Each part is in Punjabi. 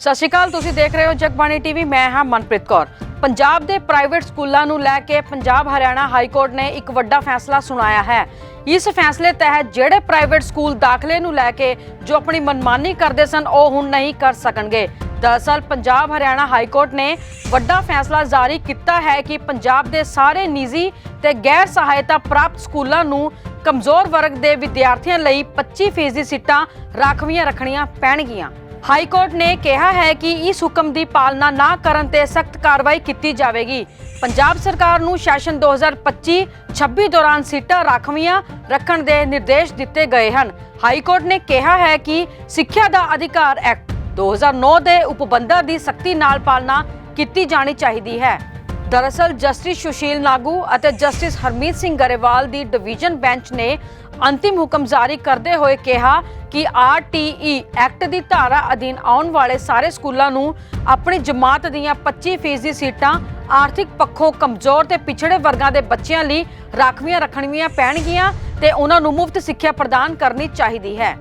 ਸਤਿ ਸ਼੍ਰੀ ਅਕਾਲ, ਤੁਸੀਂ ਦੇਖ ਰਹੇ ਹੋ ਜਗਬਾਣੀ ਟੀਵੀ, ਮੈਂ ਹਾਂ ਮਨਪ੍ਰੀਤ ਕੌਰ। ਪੰਜਾਬ ਦੇ ਪ੍ਰਾਈਵੇਟ ਸਕੂਲਾਂ ਨੂੰ ਲੈ ਕੇ ਪੰਜਾਬ ਹਰਿਆਣਾ ਹਾਈ ਕੋਰਟ ਨੇ ਇੱਕ ਵੱਡਾ ਫੈਸਲਾ ਸੁਣਾਇਆ ਹੈ। ਇਸ ਫੈਸਲੇ ਤਹਿਤ ਜਿਹੜੇ ਪ੍ਰਾਈਵੇਟ ਸਕੂਲ ਦਾਖਲੇ ਨੂੰ ਲੈ ਕੇ ਜੋ ਆਪਣੀ ਮਨਮਾਨੀ ਕਰਦੇ ਸਨ, ਉਹ ਹੁਣ ਨਹੀਂ ਕਰ ਸਕਣਗੇ। ਦਰਅਸਲ, ਪੰਜਾਬ ਹਰਿਆਣਾ ਹਾਈ ਕੋਰਟ ਨੇ ਵੱਡਾ ਫੈਸਲਾ ਜਾਰੀ ਕੀਤਾ ਹੈ ਕਿ ਪੰਜਾਬ ਦੇ ਸਾਰੇ ਨਿੱਜੀ ਤੇ ਗੈਰ ਸਹਾਇਤਾ ਪ੍ਰਾਪਤ ਸਕੂਲਾਂ ਨੂੰ ਕਮਜ਼ੋਰ ਵਰਗ ਦੇ ਵਿਦਿਆਰਥੀਆਂ ਲਈ 25% ਸੀਟਾਂ ਰਾਖਵੀਆਂ ਰੱਖਣੀਆਂ ਪੈਣਗੀਆਂ। ਹਾਈ ਕੋਰਟ ਨੇ ਕਿਹਾ ਹੈ ਕਿ ਇਸ ਹੁਕਮ ਦੀ ਪਾਲਣਾ ਨਾ ਕਰਨ ਤੇ ਸਖਤ ਕਾਰਵਾਈ ਕੀਤੀ ਜਾਵੇਗੀ। ਪੰਜਾਬ ਸਰਕਾਰ ਨੂੰ ਸੈਸ਼ਨ 2025-26 ਦੌਰਾਨ ਸੀਟਾਂ ਰਾਖਵੀਆਂ ਰੱਖਣ ਦੇ ਨਿਰਦੇਸ਼ ਦਿੱਤੇ ਗਏ ਹਨ। ਹਾਈ ਕੋਰਟ ਨੇ ਕਿਹਾ ਹੈ ਕਿ ਸਿੱਖਿਆ ਦਾ ਅਧਿਕਾਰ ਐਕਟ 2009 ਦੇ ਉਪਬੰਧਾਂ ਦੀ ਸਖਤੀ ਨਾਲ ਪਾਲਣਾ ਕੀਤੀ ਜਾਣੀ ਚਾਹੀਦੀ ਹੈ। ਦਰਅਸਲ ਜਸਟਿਸ ਸੁਸ਼ੀਲ ਨਾਗੂ ਅਤੇ ਜਸਟਿਸ ਹਰਮੀਤ ਸਿੰਘ ਗਰੇਵਾਲ ਦੀ ਡਿਵੀਜ਼ਨ ਬੈਂਚ ਨੇ ਅੰਤਿਮ ਹੁਕਮ ਜਾਰੀ ਕਰਦੇ ਹੋਏ ਕਿਹਾ ਕਿ ਆਰਟੀਈ ਐਕਟ ਦੀ ਧਾਰਾ ਅਧੀਨ ਆਉਣ ਵਾਲੇ ਸਾਰੇ ਸਕੂਲਾਂ ਨੂੰ ਆਪਣੀ ਜਮਾਤ ਦੀਆਂ 25% ਸੀਟਾਂ ਆਰਥਿਕ ਪੱਖੋਂ ਕਮਜ਼ੋਰ ਤੇ ਪਿਛੜੇ ਵਰਗਾਂ ਦੇ ਬੱਚਿਆਂ ਲਈ ਰਾਖਵੀਆਂ ਰੱਖਣੀਆਂ ਪੈਣਗੀਆਂ ਤੇ ਉਹਨਾਂ ਨੂੰ ਮੁਫਤ ਸਿੱਖਿਆ ਪ੍ਰਦਾਨ ਕਰਨੀ ਚਾਹੀਦੀ ਹੈ।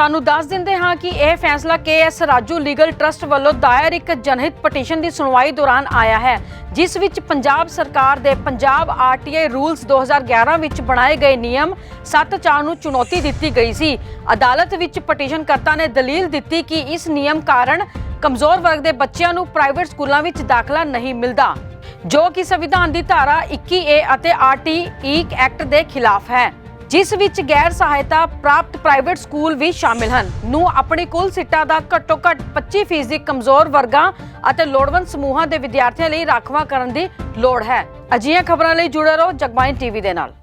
ਤੁਹਾਨੂੰ ਦੱਸ ਦਿੰਦੇ ਹਾਂ ਕਿ ਇਹ ਫੈਸਲਾ ਕੇਐਸ ਰਾਜੂ ਲੀਗਲ ਟਰਸਟ ਵੱਲੋਂ ਦਾਇਰ ਇੱਕ ਜਨਹਿਤ ਪਟੀਸ਼ਨ ਦੀ ਸੁਣਵਾਈ ਦੌਰਾਨ ਆਇਆ ਹੈ, ਜਿਸ ਵਿੱਚ ਪੰਜਾਬ ਸਰਕਾਰ ਦੇ ਪੰਜਾਬ ਆਰਟੀਆਈ ਰੂਲਸ 2011 ਵਿੱਚ ਬਣਾਏ ਗਏ ਨਿਯਮ 7.4 ਨੂੰ ਚੁਣੌਤੀ ਦਿੱਤੀ ਗਈ ਸੀ। ਅਦਾਲਤ ਵਿੱਚ ਪਟੀਸ਼ਨਕਰਤਾ ਨੇ ਦਲੀਲ ਦਿੱਤੀ ਕਿ ਇਸ ਨਿਯਮ ਕਾਰਨ ਕਮਜ਼ੋਰ ਵਰਗ ਦੇ ਬੱਚਿਆਂ ਨੂੰ ਪ੍ਰਾਈਵੇਟ ਸਕੂਲਾਂ ਵਿੱਚ ਦਾਖਲਾ ਨਹੀਂ ਮਿਲਦਾ, ਜੋ ਕਿ ਸੰਵਿਧਾਨ ਦੀ ਧਾਰਾ 21A ਅਤੇ ਆਰਟੀਈ ਐਕਟ ਦੇ ਖਿਲਾਫ ਹੈ। ਜਿਸ ਵਿੱਚ ਗੈਰ ਸਹਾਇਤਾ ਪ੍ਰਾਪਤ ਪ੍ਰਾਈਵੇਟ ਸਕੂਲ ਵੀ ਸ਼ਾਮਿਲ ਹਨ। ਨੂੰ ਆਪਣੀ ਕੁੱਲ ਸੀਟਾਂ ਦਾ ਘੱਟੋ ਘੱਟ 25% ਕਮਜ਼ੋਰ ਵਰਗਾਂ ਅਤੇ ਲੋੜਵੰਦ ਸਮੂਹਾਂ ਦੇ ਵਿਦਿਆਰਥੀਆਂ ਲਈ ਰਾਖਵਾਂ ਕਰਨ ਦੀ ਲੋੜ ਹੈ। ਅਜਿਹੀਆਂ ਖਬਰਾਂ ਲਈ ਜੁੜੇ ਰਹੋ ਜਗਬਾਣੀ ਟੀਵੀ ਦੇ ਨਾਲ।